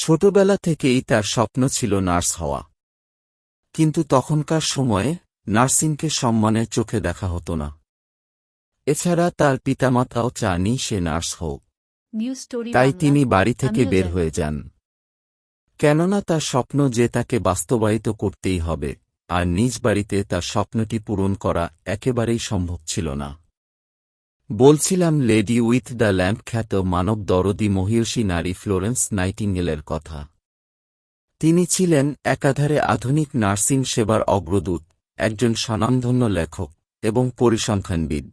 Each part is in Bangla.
ছোটবেলা থেকেই তার স্বপ্ন ছিল নার্স হওয়া। কিন্তু তখনকার সময়ে নার্সিংকে সম্মানের চোখে দেখা হতো না। এছাড়া তার পিতামাতাও চাননি সে নার্স হোক। তাই তিনি বাড়ি থেকে বের হয়ে যান। কেননা তার স্বপ্ন যে তাকে বাস্তবায়িত করতেই হবে আর নিজ বাড়িতে তার স্বপ্নটি পূরণ করা একেবারেই সম্ভব ছিল না। বলছিলাম লেডি উইথ দ্য ল্যাম্প খ্যাত মানব দরদি মহিয়সী নারী ফ্লোরেন্স নাইটিঙ্গেলের কথা। তিনি ছিলেন একাধারে আধুনিক নার্সিং সেবার অগ্রদূত, একজন স্বনামধন্য লেখক এবং পরিসংখ্যানবিদ।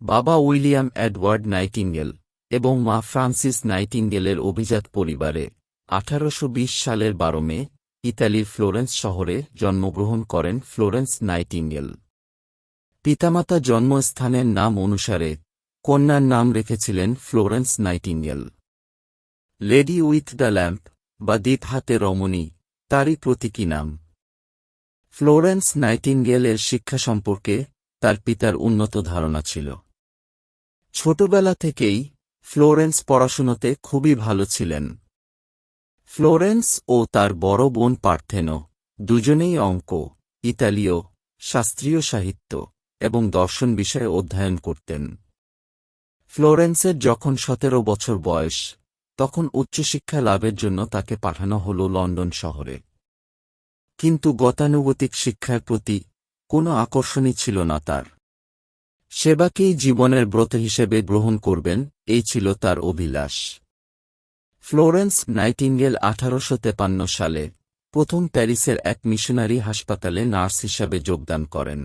বাবা উইলিয়াম এডওয়ার্ড নাইটিঙ্গেল এবং মা ফ্রান্সিস নাইটিঙ্গেলের অভিজাত পরিবারে আঠারোশ বিশ সালের বারো মে ইতালির ফ্লোরেন্স শহরে জন্মগ্রহণ করেন ফ্লোরেন্স নাইটিঙ্গেল। পিতামাতা জন্মস্থানের নাম অনুসারে কন্যার নাম রেখেছিলেন Florence Nightingale. Lady with the lamp বা দ্বীপ হাতে রমণী, তারই প্রতীকী নাম। ফ্লোরেন্স নাইটিঙ্গেলের শিক্ষা সম্পর্কে তার পিতার উন্নত ধারণা ছিল। ছোটবেলা থেকেই ফ্লোরেন্স পড়াশুনোতে খুবই ভালো ছিলেন। ফ্লোরেন্স ও তার বড় বোন পার্থেন দুজনেই অঙ্ক, ইতালীয়, শাস্ত্রীয় সাহিত্য এবং দর্শন বিষয়ে অধ্যয়ন করতেন। ফ্লোরেন্সের যখন সতেরো বছর বয়স, তখন উচ্চশিক্ষা লাভের জন্য তাকে পাঠানো হল লন্ডন শহরে। কিন্তু গতানুগতিক শিক্ষার প্রতি কোনো আকর্ষণই ছিল না তার। সেবাকেই জীবনের ব্রত হিসেবে গ্রহণ করবেন, এই ছিল তার অভিলাষ। ফ্লোরেন্স নাইটিঙ্গেল আঠারোশো সালে প্রথম প্যারিসের এক মিশনারি হাসপাতালে নার্স হিসাবে যোগদান করেন।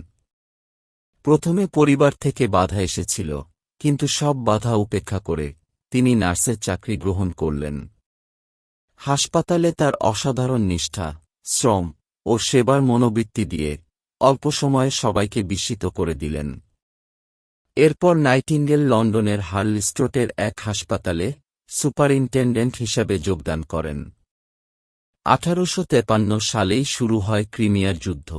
প্রথমে পরিবার থেকে বাধা এসেছিল, কিন্তু সব বাধা উপেক্ষা করে তিনি নার্সের চাকরি গ্রহণ করলেন। হাসপাতালে তার অসাধারণ নিষ্ঠা, শ্রম ও সেবার মনোবৃত্তি দিয়ে অল্প সময়ে সবাইকে বিস্মিত করে দিলেন। এরপর নাইটিঙ্গেল লন্ডনের হার্লস্ট্রোটের এক হাসপাতালে সুপারিনটেন্ডেন্ট হিসাবে যোগদান করেন। আঠারোশো সালেই শুরু হয় ক্রিমিয়ার যুদ্ধ।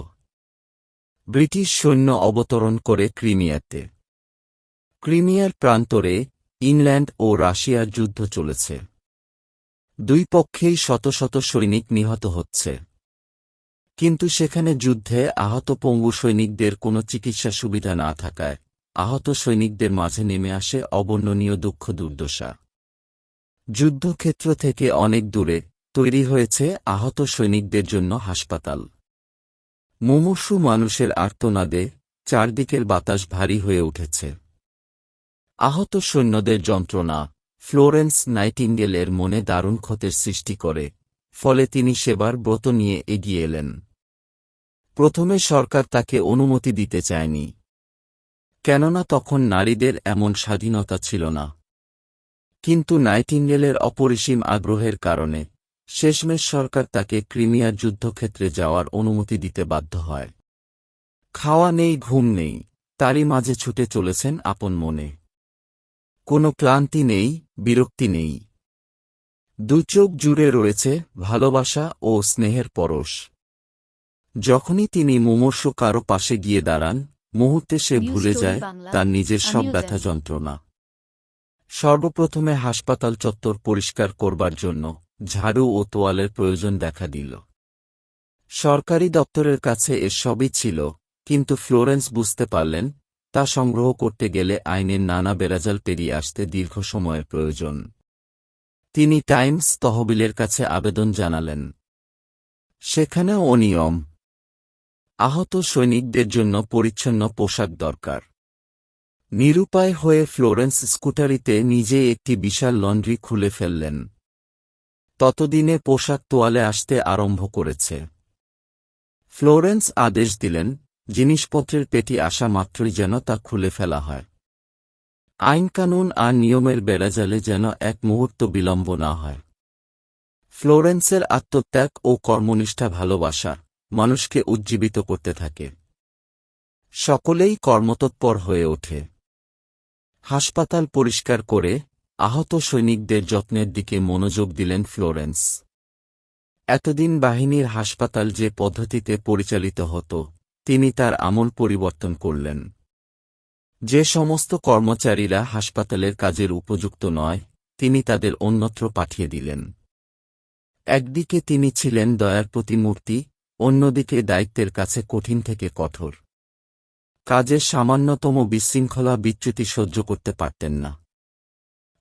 ব্রিটিশ সৈন্য অবতরণ করে ক্রিমিয়াতে। ক্রিমিয়ার প্রান্তরে ইংল্যান্ড ও রাশিয়ার যুদ্ধ চলেছে। দুই পক্ষেই শত শত সৈনিক নিহত হচ্ছে। কিন্তু সেখানে যুদ্ধে আহত পঙ্গু সৈনিকদের কোনো চিকিৎসা সুবিধা না থাকায় আহত সৈনিকদের মাঝে নেমে আসে অবর্ণনীয় দুঃখ দুর্দশা। যুদ্ধক্ষেত্র থেকে অনেক দূরে তৈরি হয়েছে আহত সৈনিকদের জন্য হাসপাতাল। মুমূর্ষু মানুষের আর্তনাদে চারদিকের বাতাস ভারী হয়ে উঠেছে। আহত সৈন্যদের যন্ত্রণা ফ্লোরেন্স নাইটিঙ্গেলের মনে দারুণ ক্ষতের সৃষ্টি করে, ফলে তিনি সেবার ব্রত নিয়ে এগিয়ে এলেন। প্রথমে সরকার তাকে অনুমতি দিতে চায়নি। কেননা তখন নারীদের এমন স্বাধীনতা ছিল না। কিন্তু নাইটিঙ্গেলের অপরিসীম আগ্রহের কারণে শেষমেশ সরকার তাকে ক্রিমিয়ার যুদ্ধক্ষেত্রে যাওয়ার অনুমতি দিতে বাধ্য হয়। খাওয়া নেই ঘুম নেই তারই মাঝে ছুটে চলেছেন আপন মনে। কোনো ক্লান্তি নেই বিরক্তি নেই। দুচোখ জুড়ে রয়েছে ভালোবাসা ও স্নেহের পরশ। যখনই তিনি মুমূর্ষ কারও পাশে গিয়ে দাঁড়ান মুহূর্তে সে ভুলে যায় তার নিজের সব ব্যথা যন্ত্রণা। সর্বপ্রথমে হাসপাতাল চত্বর পরিষ্কার করবার জন্য ঝাড়ু ও তোয়ালের প্রয়োজন দেখা দিল। সরকারি দপ্তরের কাছে এর সবই ছিল, কিন্তু ফ্লোরেন্স বুঝতে পারলেন, তা সংগ্রহ করতে গেলে আইনের নানা বেড়াজাল পেরিয়ে আসতে দীর্ঘ সময়ের প্রয়োজন। তিনি টাইমস তহবিলের কাছে আবেদন জানালেন। সেখানেও অনিয়ম। আহত সৈনিকদের জন্য পরিচ্ছন্ন পোশাক দরকার। নিরুপায় হয়ে ফ্লোরেন্স স্কুটারিতে নিজে একটি বিশাল লন্ড্রি খুলে ফেললেন। ততদিনে পোশাক তোয়ালে আসতে আরম্ভ করেছে। ফ্লোরেন্স আদেশ দিলেন, জিনিসপত্রের পেটি আসা মাত্রই যেন তা খুলে ফেলা হয়। আইনকানুন আর নিয়মের বেড়াজালে যেন এক মুহূর্ত বিলম্ব না হয়। ফ্লোরেন্সের আত্মত্যাগ ও কর্মনিষ্ঠা ভালোবাসা মানুষকে উজ্জীবিত করতে থাকে। সকলেই কর্মতৎপর হয়ে ওঠে। হাসপাতাল পরিষ্কার করে আহত সৈনিকদের যত্নের দিকে মনোযোগ দিলেন ফ্লোরেন্স। এতদিন বাহিনীর হাসপাতাল যে পদ্ধতিতে পরিচালিত হতো, তিনি তার আমল পরিবর্তন করলেন। যে সমস্ত কর্মচারীরা হাসপাতালের কাজের উপযুক্ত নয়, তিনি তাদের অন্যত্র পাঠিয়ে দিলেন। একদিকে তিনি ছিলেন দয়ার প্রতিমূর্তি, অন্যদিকে দায়িত্বের কাছে কঠিন থেকে কঠোর। কাজের সামান্যতম বিশৃঙ্খলা বিচ্যুতি সহ্য করতে পারতেন না।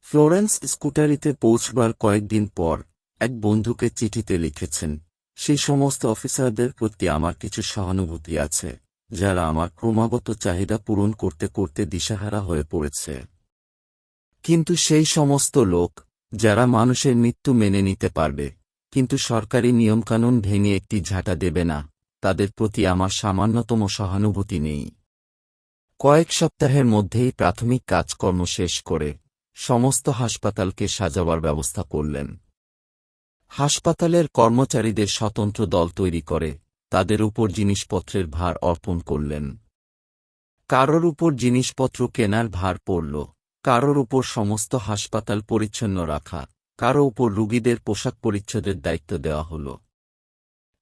ফ্লোরেন্স স্কুটারিতে পৌঁছবার কয়েকদিন পর এক বন্ধুকে চিঠিতে লিখেছেন সেই সমস্ত অফিসারদের প্রতি আমার কিছু সহানুভূতি আছে, যারা আমার ক্রমাগত চাহিদা পূরণ করতে করতে দিশাহারা হয়ে পড়েছে। কিন্তু সেই সমস্ত লোক, যারা মানুষের মৃত্যু মেনে নিতে পারবে, কিন্তু সরকারি নিয়মকানুন ভেঙে একটি ঝাঁটা দেবে না, তাদের প্রতি আমার সামান্যতম সহানুভূতি নেই। কয়েক সপ্তাহের মধ্যেই প্রাথমিক কাজকর্ম শেষ করে সমস্ত হাসপাতালকে সাজাবার ব্যবস্থা করলেন। হাসপাতালের কর্মচারীদের স্বতন্ত্র দল তৈরি করে তাদের উপর জিনিসপত্রের ভার অর্পণ করলেন। কারোর উপর জিনিসপত্র কেনার ভার পড়ল, কারোর উপর সমস্ত হাসপাতাল পরিচ্ছন্ন রাখা, কারও উপর রুগীদের পোশাক পরিচ্ছদের দায়িত্ব দেওয়া হল।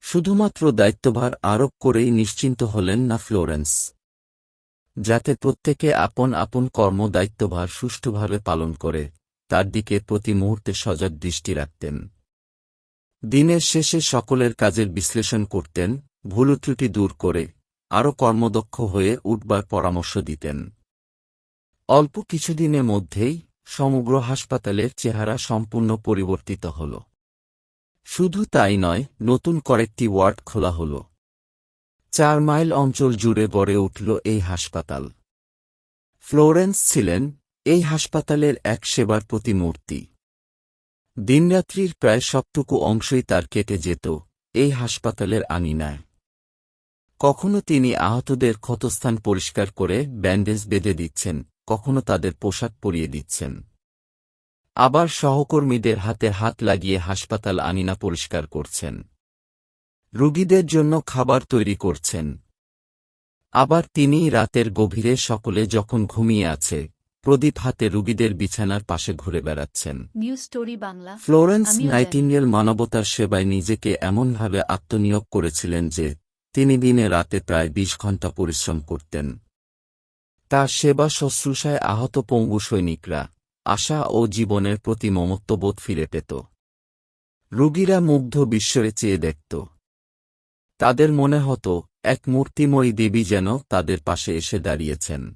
শুধুমাত্র দায়িত্বভার আরোপ করেই নিশ্চিন্ত হলেন না ফ্লোরেন্স। যাতে প্রত্যেকে আপন আপন কর্ম দায়িত্বভার সুষ্ঠুভাবে পালন করে, তার দিকে প্রতি মুহূর্তে সজাগ দৃষ্টি রাখতেন। দিনের শেষে সকলের কাজের বিশ্লেষণ করতেন, ভুল ত্রুটি দূর করে, আরও কর্মদক্ষ হয়ে উঠবার পরামর্শ দিতেন। অল্প কিছুদিনের মধ্যেই সমগ্র হাসপাতালের চেহারা সম্পূর্ণ পরিবর্তিত হল। শুধু তাই নয়, নতুন কয়েকটি ওয়ার্ড খোলা হল। চার মাইল অঞ্চল জুড়ে গড়ে উঠল এই হাসপাতাল। ফ্লোরেন্স ছিলেন এই হাসপাতালের এক সেবার প্রতিমূর্তি। দিনরাত্রির প্রায় সবটুকু অংশই তার কেটে যেত এই হাসপাতালের আঙিনায়। কখনো তিনি আহতদের ক্ষতস্থান পরিষ্কার করে ব্যান্ডেজ বেঁধে দিচ্ছেন, কখনো তাদের পোশাক পরিয়ে দিচ্ছেন। আবার সহকর্মীদের হাতে হাত লাগিয়ে হাসপাতাল আনিনা পরিষ্কার করছেন। রুগীদের জন্য খাবার তৈরি করছেন। আবার তিনি রাতের গভীরে সকলে যখন ঘুমিয়ে আছে প্রদীপ হাতে রুগীদের বিছানার পাশে ঘুরে বেড়াচ্ছেন। News story Bangla. Florence Nightingale মানবতার সেবায় নিজেকে এমনভাবে আত্মনিয়োগ করেছিলেন যে তিনি দিনে রাতে প্রায় বিশ ঘণ্টা পরিশ্রম করতেন। তার সেবা শুশ্রূষায় আহত পঙ্গু সৈনিকরা আশা ও জীবনের প্রতি মমত্ববোধ ফিরে পেত। রুগীরা মুগ্ধ বিশ্বরে চেয়ে দেখত। তাদের মনে হতো, এক মূর্তিময়ী দেবী যেন তাদের পাশে এসে দাঁড়িয়েছেন।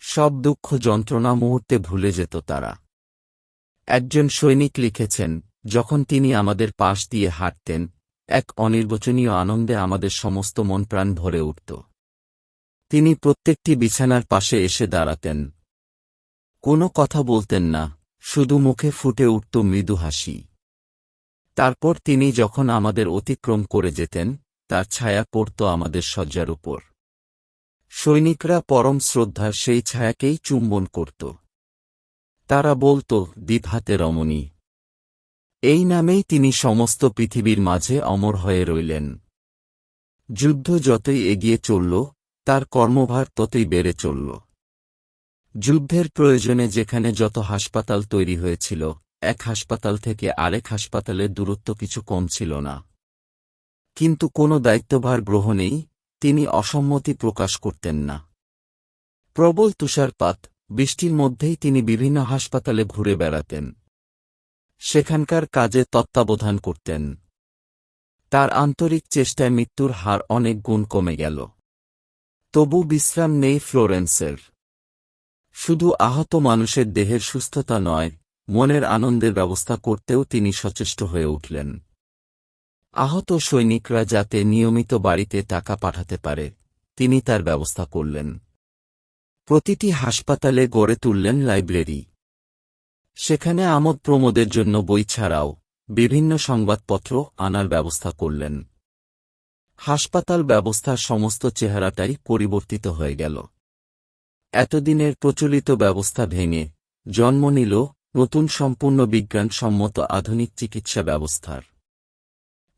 সব দুঃখ যন্ত্রণা মুহূর্তে ভুলে যেত তারা। একজন সৈনিক লিখেছেন, যখন তিনি আমাদের পাশ দিয়ে হাঁটতেন, এক অনির্বচনীয় আনন্দে আমাদের সমস্ত মন প্রাণ ভরে উঠত। তিনি প্রত্যেকটি বিছানার পাশে এসে দাঁড়াতেন। কোনো কথা বলতেন না, শুধু মুখে ফুটে উঠত মৃদু হাসি। তারপর তিনি যখন আমাদের অতিক্রম করে যেতেন, তার ছায়া পড়ত আমাদের শয্যার উপর। সৈনিকরা পরম শ্রদ্ধার সেই ছায়াকেই চুম্বন করত। তারা বলত দ্বীপহাতে রমণী, এই নামেই তিনি সমস্ত পৃথিবীর মাঝে অমর হয়ে রইলেন। যুদ্ধ যতই এগিয়ে চলল, তার কর্মভার ততই বেড়ে চলল। যুদ্ধের প্রয়োজনে যেখানে যত হাসপাতাল তৈরি হয়েছিল এক হাসপাতাল থেকে আরেক হাসপাতালের দূরত্ব কিছু কম ছিল না। কিন্তু কোনো দায়িত্বভার গ্রহণেই তিনি অসম্মতি প্রকাশ করতেন না। প্রবল তুষারপাত, বৃষ্টির মধ্যেই তিনি বিভিন্ন হাসপাতালে ঘুরে বেড়াতেন। সেখানকার কাজে তত্ত্বাবধান করতেন। তার আন্তরিক চেষ্টায় মৃত্যুর হার অনেক গুণ কমে গেল। তবু বিশ্রাম নেই ফ্লোরেন্সের। শুধু আহত মানুষের দেহের সুস্থতা নয় মনের আনন্দের ব্যবস্থা করতেও তিনি সচেষ্ট হয়ে উঠলেন। আহত সৈনিকরা যাতে নিয়মিত বাড়িতে টাকা পাঠাতে পারে, তিনি তার ব্যবস্থা করলেন। প্রতিটি হাসপাতালে গড়ে তুললেন লাইব্রেরি। সেখানে আমোদ প্রমোদের জন্য বই ছাড়াও বিভিন্ন সংবাদপত্র আনার ব্যবস্থা করলেন। হাসপাতাল ব্যবস্থার সমস্ত চেহারাটাই পরিবর্তিত হয়ে গেল। এতদিনের প্রচলিত ব্যবস্থা ভেঙে জন্ম নিল নতুন সম্পূর্ণ বিজ্ঞানসম্মত আধুনিক চিকিৎসা ব্যবস্থার।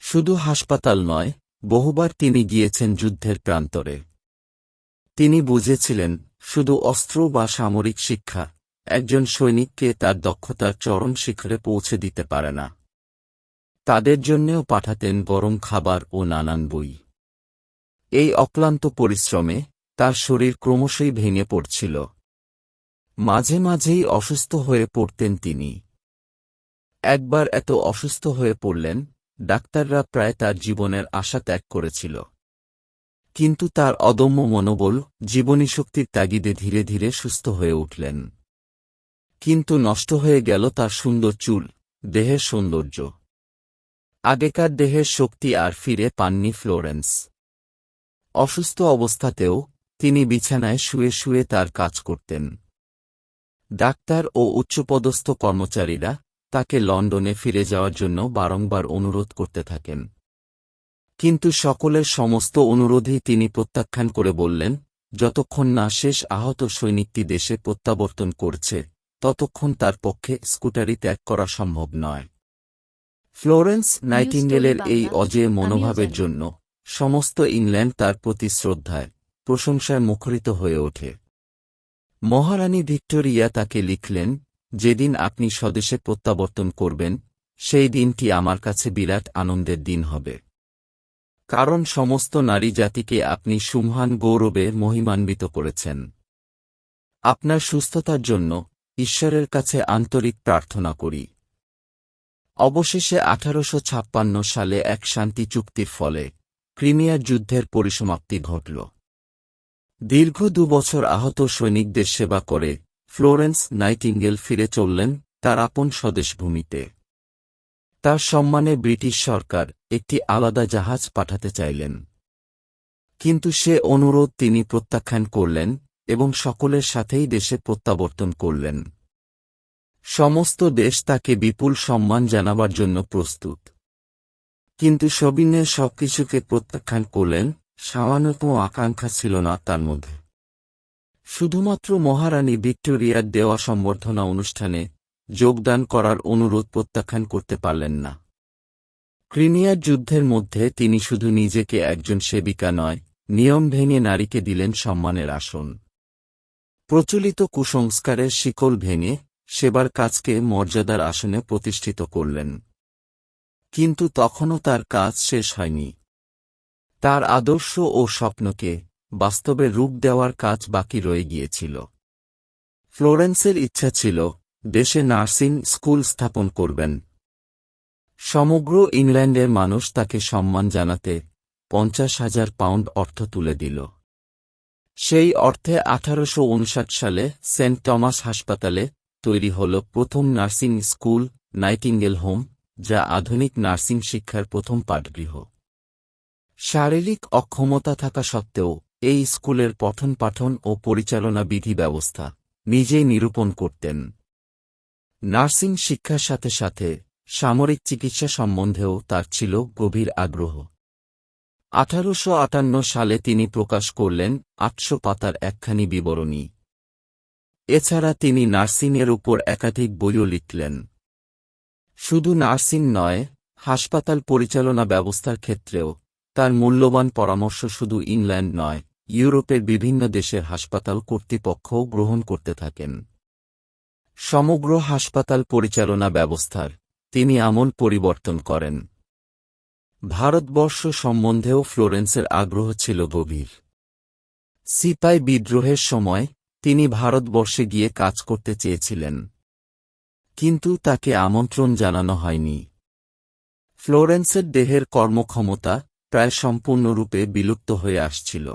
শুধু হাসপাতাল নয়, বহুবার তিনি গিয়েছেন যুদ্ধের প্রান্তরে। তিনি বুঝেছিলেন, শুধু অস্ত্র বা সামরিক শিক্ষা, একজন সৈনিককে তার দক্ষতার চরম শিখরে পৌঁছে দিতে পারে না। তাদের জন্যেও পাঠাতেন গরম খাবার ও নানান বই। এই অক্লান্ত পরিশ্রমে তার শরীর ক্রমশই ভেঙে পড়ছিল। মাঝে মাঝেই অসুস্থ হয়ে পড়তেন তিনি। একবার এত অসুস্থ হয়ে পড়লেন, ডাক্তাররা প্রায় তার জীবনের আশা ত্যাগ করেছিল। কিন্তু তার অদম্য মনোবল জীবনী শক্তির তাগিদে ধীরে ধীরে সুস্থ হয়ে উঠলেন। কিন্তু নষ্ট হয়ে গেল তার সুন্দর চুল, দেহের সৌন্দর্য। আগেকার দেহের শক্তি আর ফিরে পাননি ফ্লোরেন্স। অসুস্থ অবস্থাতেও তিনি বিছানায় শুয়ে শুয়ে তার কাজ করতেন। ডাক্তার ও উচ্চপদস্থ কর্মচারীরা তাকে লন্ডনে ফিরে যাওয়ার জন্য বারংবার অনুরোধ করতে থাকেন। কিন্তু সকলের সমস্ত অনুরোধই তিনি প্রত্যাখ্যান করে বললেন যতক্ষণ না শেষ আহত সৈনিকটি দেশে প্রত্যাবর্তন করছে ততক্ষণ তার পক্ষে স্কুটারি ত্যাগ করা সম্ভব নয়। ফ্লোরেন্স নাইটিঙ্গেলের এই অজেয় মনোভাবের জন্য সমস্ত ইংল্যান্ড তার প্রতি শ্রদ্ধায় প্রশংসায় মুখরিত হয়ে ওঠে। মহারানী ভিক্টোরিয়া তাকে লিখলেন, যেদিন আপনি স্বদেশে প্রত্যাবর্তন করবেন, সেই দিনটি আমার কাছে বিরাট আনন্দের দিন হবে। কারণ সমস্ত নারী জাতিকে আপনি সুমহান গৌরবে মহিমান্বিত করেছেন। আপনার সুস্থতার জন্য ঈশ্বরের কাছে আন্তরিক প্রার্থনা করি। অবশেষে আঠারোশো ছাপ্পান্ন সালে এক শান্তি চুক্তির ফলে ক্রিমিয়ার যুদ্ধের পরিসমাপ্তি ঘটল। দীর্ঘ দুবছর আহত সৈনিকদের সেবা করে ফ্লোরেন্স নাইটিঙ্গেল ফিরে চললেন তার আপন স্বদেশভূমিতে। তার সম্মানে ব্রিটিশ সরকার একটি আলাদা জাহাজ পাঠাতে চাইলেন। কিন্তু সে অনুরোধ তিনি প্রত্যাখ্যান করলেন এবং সকলের সাথেই দেশে প্রত্যাবর্তন করলেন। সমস্ত দেশ তাকে বিপুল সম্মান জানাবার জন্য প্রস্তুত। কিন্তু সবিনের সবকিছুকে প্রত্যাখ্যান করলেন সামান্যতম আকাঙ্ক্ষা ছিল না তার মধ্যে। শুধুমাত্র মহারানী ভিক্টোরিয়ার দেওয়া সম্বর্ধনা অনুষ্ঠানে যোগদান করার অনুরোধ প্রত্যাখ্যান করতে পারলেন না। ক্রিমিয়ার যুদ্ধের মধ্যে তিনি শুধু নিজেকে একজন সেবিকা নয়, নিয়ম ভেঙে নারীকে দিলেন সম্মানের আসন। প্রচলিত কুসংস্কারের শিকল ভেঙে সেবার কাজকে মর্যাদার আসনে প্রতিষ্ঠিত করলেন। কিন্তু তখনও তার কাজ শেষ হয়নি। তার আদর্শ ও স্বপ্নকে বাস্তবে রূপ দেওয়ার কাজ বাকি রয়ে গিয়েছিল। ফ্লোরেন্সের ইচ্ছা ছিল, দেশে নার্সিং স্কুল স্থাপন করবেন। সমগ্র ইংল্যান্ডের মানুষ তাকে সম্মান জানাতে পঞ্চাশ হাজার পাউন্ড অর্থ তুলে দিল। সেই অর্থে আঠারোশ উনষাট সালে সেন্ট টমাস হাসপাতালে তৈরি হল প্রথম নার্সিং স্কুল নাইটিঙ্গেল হোম, যা আধুনিক নার্সিং শিক্ষার প্রথম পাঠগৃহ। শারীরিক অক্ষমতা থাকা সত্ত্বেও, এই স্কুলের পঠন পাঠন ও পরিচালনা বিধি ব্যবস্থা নিজেই নিরূপণ করতেন। নার্সিং শিক্ষার সাথে সাথে সামরিক চিকিৎসা সম্বন্ধেও তার ছিল গভীর আগ্রহ। আঠারোশো আটান্ন সালে তিনি প্রকাশ করলেন আটশো পাতার একখানি বিবরণী। এছাড়া তিনি নার্সিংয়ের উপর একাধিক বইও লিখলেন। শুধু নার্সিং নয়, হাসপাতাল পরিচালনা ব্যবস্থার ক্ষেত্রেও তার মূল্যবান পরামর্শ শুধু ইংল্যান্ড নয়, ইউরোপের বিভিন্ন দেশের হাসপাতাল কর্তৃপক্ষও গ্রহণ করতে থাকেন। সমগ্র হাসপাতাল পরিচালনা ব্যবস্থার, তিনি আমল পরিবর্তন করেন। ভারতবর্ষ সম্বন্ধেও ফ্লোরেন্সের আগ্রহ ছিল গভীর। সিপাই বিদ্রোহের সময়, তিনি ভারতবর্ষে গিয়ে কাজ করতে চেয়েছিলেন। কিন্তু তাকে আমন্ত্রণ জানানো হয়নি। ফ্লোরেন্সের দেহের কর্মক্ষমতা প্রায় সম্পূর্ণরূপে বিলুপ্ত হয়ে আসছিল।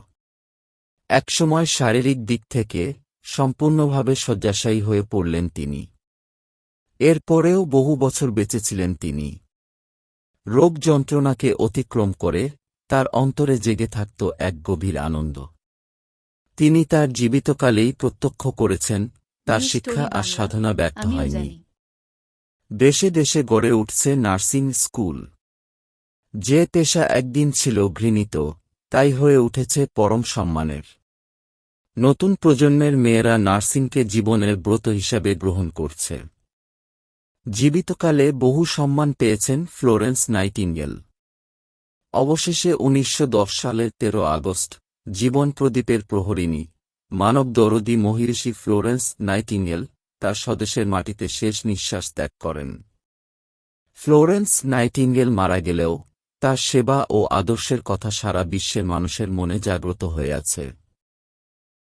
একসময় শারীরিক দিক থেকে সম্পূর্ণভাবে শয্যাশায়ী হয়ে পড়লেন তিনি। এরপরেও বহু বছর বেঁচেছিলেন তিনি। রোগ যন্ত্রণাকে অতিক্রম করে তার অন্তরে জেগে থাকত এক গভীর আনন্দ। তিনি তার জীবিতকালেই প্রত্যক্ষ করেছেন তার শিক্ষা আর সাধনা ব্যর্থ হয়নি। দেশে দেশে গড়ে উঠছে নার্সিং স্কুল। যে পেশা একদিন ছিল ঘৃণিত, তাই হয়ে উঠেছে পরম সম্মানের। নতুন প্রজন্মের মেয়েরা নার্সিংকে জীবনের ব্রত হিসাবে গ্রহণ করছে। জীবিতকালে বহু সম্মান পেয়েছেন ফ্লোরেন্স নাইটিঙ্গেল। অবশেষে উনিশশো দশ সালের তেরো আগস্ট, জীবন প্রদীপের প্রহরিণী, মানব দরদি মহিষী ফ্লোরেন্স নাইটিঙ্গেল তার স্বদেশের মাটিতে শেষ নিঃশ্বাস ত্যাগ করেন। ফ্লোরেন্স নাইটিঙ্গেল মারা গেলেও তার সেবা ও আদর্শের কথা সারা বিশ্বের মানুষের মনে জাগ্রত হয়ে আছে।